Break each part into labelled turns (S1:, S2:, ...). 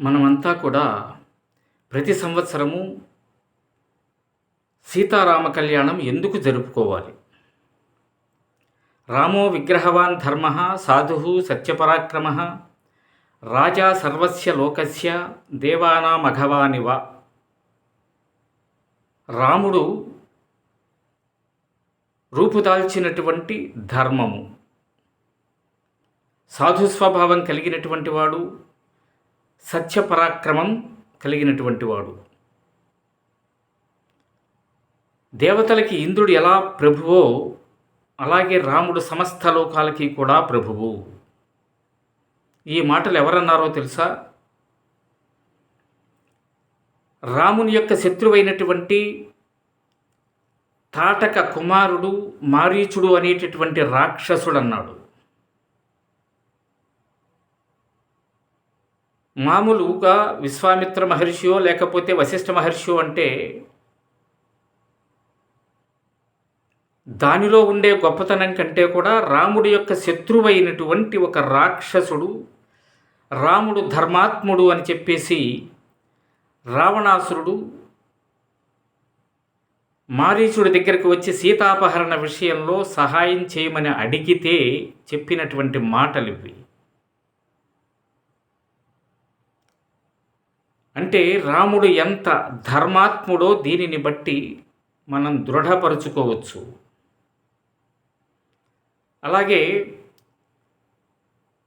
S1: మనమంతా కూడా ప్రతి సంవత్సరము సీతారామ కళ్యాణం ఎందుకు జరుపుకోవాలి? రామో విగ్రహవాన్ ధర్మ సాధు సత్యపరాక్రమ రాజా సర్వస్య లోకస్య దేవానామఘవానివ రాముడు రూపుదాల్చినటువంటి ధర్మము సాధు స్వభావం కలిగినటువంటి వాడు సత్యపరాక్రమం కలిగినటువంటి వాడు దేవతలకి ఇంద్రుడు ఎలా ప్రభువో అలాగే రాముడు సమస్త లోకాలకి కూడా ప్రభువు. ఈ మాటలు ఎవరన్నారో తెలుసా? రాముని యొక్క శత్రువైనటువంటి తాటక కుమారుడు మారీచుడు అనేటటువంటి రాక్షసుడు అన్నాడు మామూలుగా విశ్వామిత్ర మహర్షియో లేకపోతే వశిష్ఠ మహర్షియో అంటే దానిలో ఉండే గొప్పతనం కంటే కూడా రాముడి యొక్క శత్రువైనటువంటి ఒక రాక్షసుడు రాముడు ధర్మాత్ముడు అని చెప్పేసి రావణాసురుడు మారీచుడి దగ్గరికి వచ్చి సీతాపహరణ విషయంలో సహాయం చేయమని అడిగితే చెప్పినటువంటి మాటలు ఇవి అంటే రాముడు ఎంత ధర్మాత్ముడో దీనిని బట్టి మనం దృఢపరుచుకోవచ్చు. అలాగే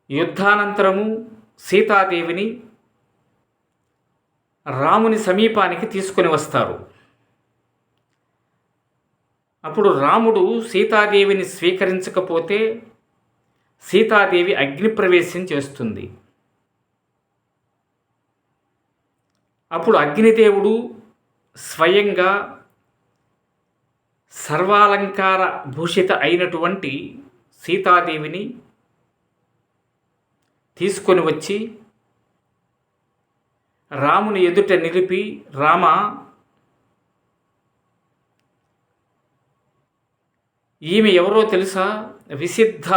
S1: యుద్ధానంతరము సీతాదేవిని రాముని సమీపానికి తీసుకొని వస్తారు. అప్పుడు రాముడు సీతాదేవిని స్వీకరించకపోతే సీతాదేవి అగ్నిప్రవేశం చేస్తుంది. అప్పుడు అగ్నిదేవుడు స్వయంగా సర్వాలంకార భూషిత అయినటువంటి సీతాదేవిని తీసుకొని వచ్చి రాముని ఎదుట నిలిపి రామ ఈమె ఎవరో తెలుసా? విసిద్ధ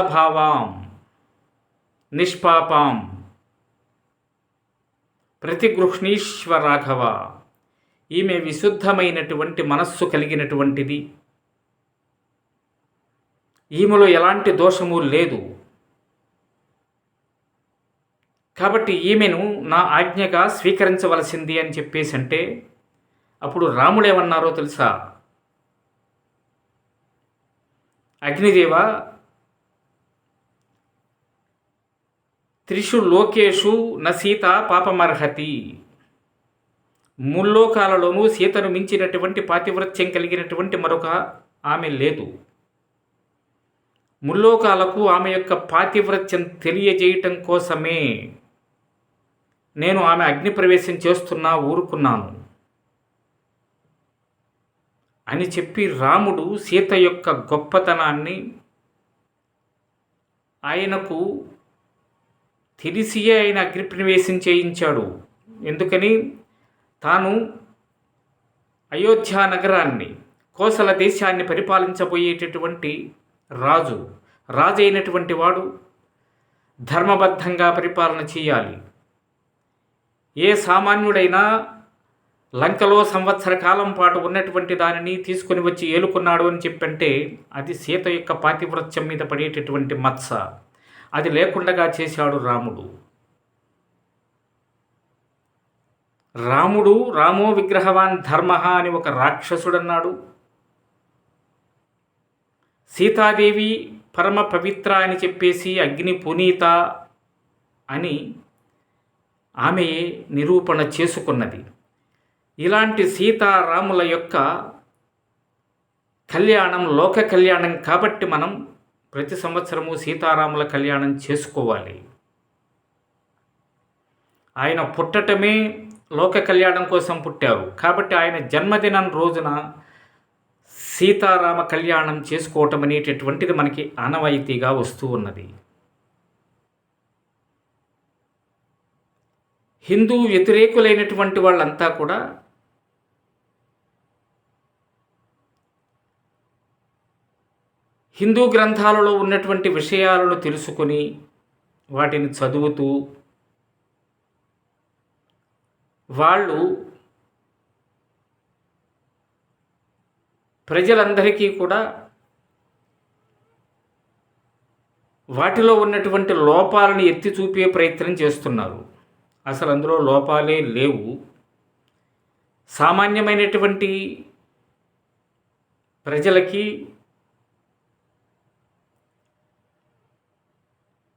S1: ప్రతి నిష్పాపాం రాఘవ ఈమె విశుద్ధమైనటువంటి మనస్సు కలిగినటువంటిది. ఈమెలో ఎలాంటి దోషము లేదు. కాబట్టి ఈమెను నా ఆజ్ఞగా స్వీకరించవలసింది అని చెప్పేసి అంటే అప్పుడు రాముడేమన్నారో తెలుసా? అగ్నిదేవ త్రిషు లోకేషు న సీత పాపమర్హతి. ముల్లోకాలలోనూ సీతను మించినటువంటి పాతివ్రత్యం కలిగినటువంటి మరొక ఆమె లేదు. ముల్లోకాలకు ఆమె యొక్క పాతివ్రత్యం తెలియజేయటం కోసమే నేను ఆమె అగ్నిప్రవేశం చేస్తున్నా ఊరుకున్నాను. అని చెప్పి రాముడు సీత యొక్క గొప్పతనాన్ని ఆయనకు తెలిసియే ఆయన అగ్నిప్రవేశం చేయించాడు. ఎందుకని? తాను అయోధ్య నగరాన్ని కోసల దేశాన్ని పరిపాలించబోయేటటువంటి రాజు రాజు అయినటువంటి వాడు ధర్మబద్ధంగా పరిపాలన చేయాలి. ఏ సామాన్యుడైనా లంకలో సంవత్సర కాలం పాటు ఉన్నటువంటి దానిని తీసుకొని వచ్చి ఏలుకున్నాడు అని చెప్పంటే అది సీత యొక్క పాతివ్రత్యం మీద పడేటటువంటి మత్స. అది లేకుండా చేశాడు రాముడు. రాముడు రామో విగ్రహవాన్ ధర్మ అని ఒక రాక్షసుడన్నాడు. సీతాదేవి పరమ పవిత్ర అని చెప్పేసి అగ్ని పునీత అని ఆమె నిరూపణ చేసుకున్నది. ఇలాంటి సీతారాముల యొక్క కళ్యాణం లోక కళ్యాణం కాబట్టి మనం ప్రతి సంవత్సరము సీతారాముల కళ్యాణం చేసుకోవాలి. ఆయన పుట్టటమే లోక కళ్యాణం కోసం పుట్టారు. కాబట్టి ఆయన జన్మదినం రోజున సీతారామ కళ్యాణం చేసుకోవటం అనేటటువంటిది మనకి ఆనవాయితీగా వస్తూ ఉన్నది. హిందూ వ్యతిరేకులైనటువంటి వాళ్ళంతా కూడా హిందూ గ్రంథాలలో ఉన్నటువంటి విషయాలను తెలుసుకొని వాటిని చదువుతూ వాళ్ళు ప్రజలందరికీ కూడా వాటిలో ఉన్నటువంటి లోపాలను ఎత్తి చూపే ప్రయత్నం చేస్తున్నారు. అసలు అందులో లోపాలే లేవు. సామాన్యమైనటువంటి ప్రజలకి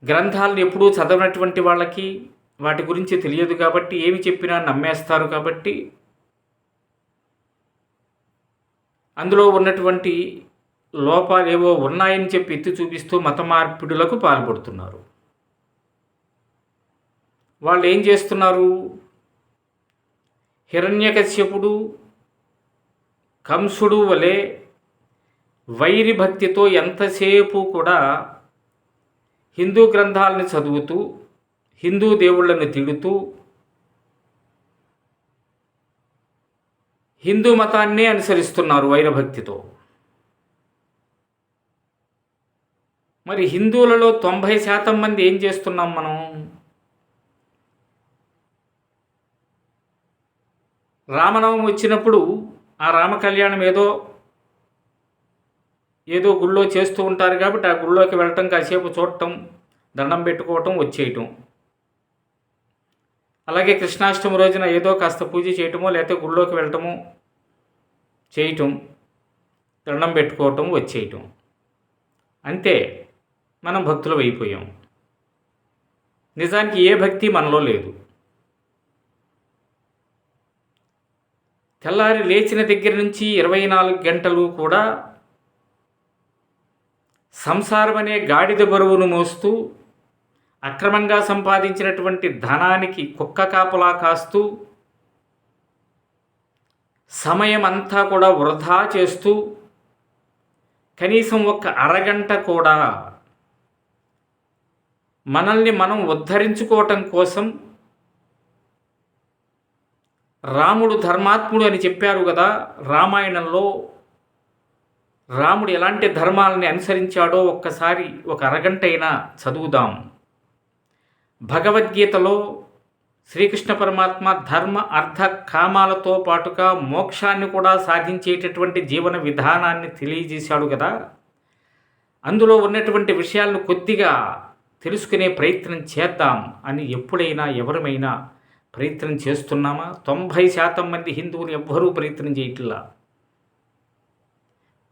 S1: గ్రంథాలను ఎప్పుడూ చదవనటువంటి వాళ్ళకి వాటి గురించి తెలియదు కాబట్టి ఏమి చెప్పినా నమ్మేస్తారు కాబట్టి అందులో ఉన్నటువంటి లోపాలు ఏవో ఉన్నాయని చెప్పి ఎత్తి చూపిస్తూ మత మార్పిడులకు పాల్పడుతున్నారు. వాళ్ళు ఏం చేస్తున్నారు? హిరణ్యకశ్యపుడు కంసుడు వలె వైరి భక్తితో ఎంతసేపు కూడా హిందూ గ్రంథాలను చదువుతూ హిందూ దేవుళ్ళను తిడుతూ హిందూ మతాన్నే అనుసరిస్తున్నారు వైరభక్తితో. మరి హిందువులలో తొంభై శాతం మంది ఏం చేస్తున్నాం మనం? రామనవమి వచ్చినప్పుడు ఆ రామ కళ్యాణం ఏదో ఏదో గుళ్ళో చేస్తూ ఉంటారు కాబట్టి ఆ గుళ్ళోకి వెళ్ళటం కాసేపు చూడటం దండం పెట్టుకోవటం వచ్చేయటం. అలాగే కృష్ణాష్టమి రోజున ఏదో కాస్త పూజ చేయటమో లేకపోతే గుళ్ళోకి వెళ్ళటము చేయటం దండం పెట్టుకోవటం వచ్చేయటం. అంతే. మనం భక్తులు అయిపోయాం. నిజానికి ఏ భక్తి మనలో లేదు. తెల్లారి లేచిన దగ్గర నుంచి ఇరవై నాలుగు గంటలు కూడా సంసారమనే గాడిద బరువును మోస్తూ అక్రమంగా సంపాదించినటువంటి ధనానికి కుక్క కాపలా కాస్తూ సమయం అంతా కూడా వృధా చేస్తూ కనీసం ఒక అరగంట కూడా మనల్ని మనం ఉద్ధరించుకోవటం కోసం రాముడు ధర్మాత్ముడు అని చెప్పారు కదా రామాయణంలో రాముడు ఎలాంటి ధర్మాలని అనుసరించాడో ఒక్కసారి ఒక అరగంట అయినా చదువుదాం. భగవద్గీతలో శ్రీకృష్ణ పరమాత్మ ధర్మ అర్థ కామాలతో పాటుగా మోక్షాన్ని కూడా సాధించేటటువంటి జీవన విధానాన్ని తెలియజేశాడు కదా. అందులో ఉన్నటువంటి విషయాలను కొద్దిగా తెలుసుకునే ప్రయత్నం చేద్దాం అని ఎప్పుడైనా ఎవరమైనా ప్రయత్నం చేస్తున్నామా? తొంభై శాతం మంది హిందువులు ఎవ్వరూ ప్రయత్నం చేయట్లా.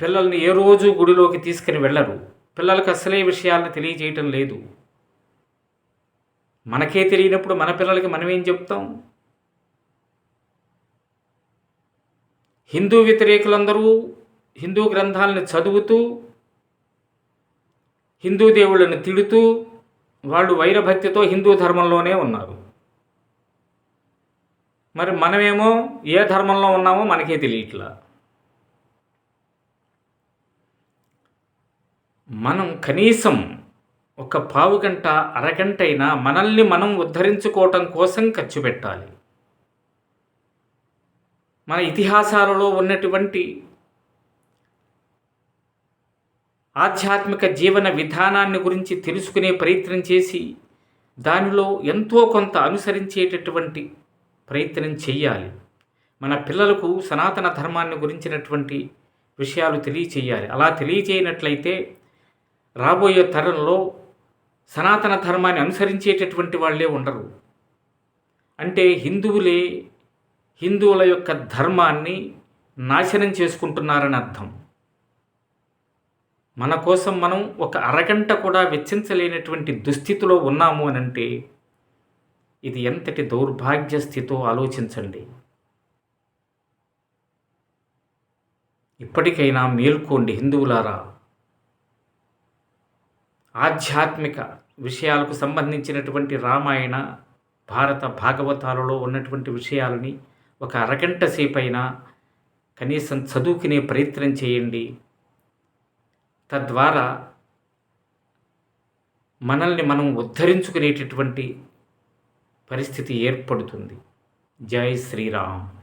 S1: పిల్లల్ని ఏ రోజు గుడిలోకి తీసుకుని వెళ్ళరు. పిల్లలకు అసలే విషయాలను తెలియజేయటం లేదు. మనకే తెలియనప్పుడు మన పిల్లలకి మనమేం చెప్తాం? హిందూ వ్యతిరేకులందరూ హిందూ గ్రంథాలను చదువుతూ హిందూ దేవుళ్ళను తిడుతూ వాళ్ళు వైరభక్తితో హిందూ ధర్మంలోనే ఉన్నారు. మరి మనమేమో ఏ ధర్మంలో ఉన్నామో మనకే తెలియట్లా. మనం కనీసం ఒక పావు గంట అరగంట అయినా మనల్ని మనం ఉద్ధరించుకోవటం కోసం ఖర్చు పెట్టాలి. మన ఇతిహాసాలలో ఉన్నటువంటి ఆధ్యాత్మిక జీవన విధానాన్ని గురించి తెలుసుకునే ప్రయత్నం చేసి దానిలో ఎంతో కొంత అనుసరించేటటువంటి ప్రయత్నం చేయాలి మన పిల్లలకు సనాతన ధర్మాన్ని గురించినటువంటి విషయాలు తెలియచేయాలి. అలా తెలియచేయనట్లయితే రాబోయే తరంలో సనాతన ధర్మాన్ని అనుసరించేటటువంటి వాళ్ళే ఉండరు. అంటే హిందువులే హిందువుల యొక్క ధర్మాన్ని నాశనం చేసుకుంటున్నారని అర్థం. మన కోసం మనం ఒక అరగంట కూడా వెచ్చించలేనటువంటి దుస్థితిలో ఉన్నాము అని అంటే ఇది ఎంతటి దౌర్భాగ్య స్థితో ఆలోచించండి. ఇప్పటికైనా మేల్కోండి హిందువులారా. ఆధ్యాత్మిక విషయాలకు సంబంధించినటువంటి రామాయణ భారత భాగవతాలలో ఉన్నటువంటి విషయాలని ఒక అరగంట సేపైనా కనీసం చదువుకునే ప్రయత్నం చేయండి. తద్వారా మనల్ని మనం ఉద్ధరించుకునేటటువంటి పరిస్థితి ఏర్పడుతుంది. జై శ్రీరామ్.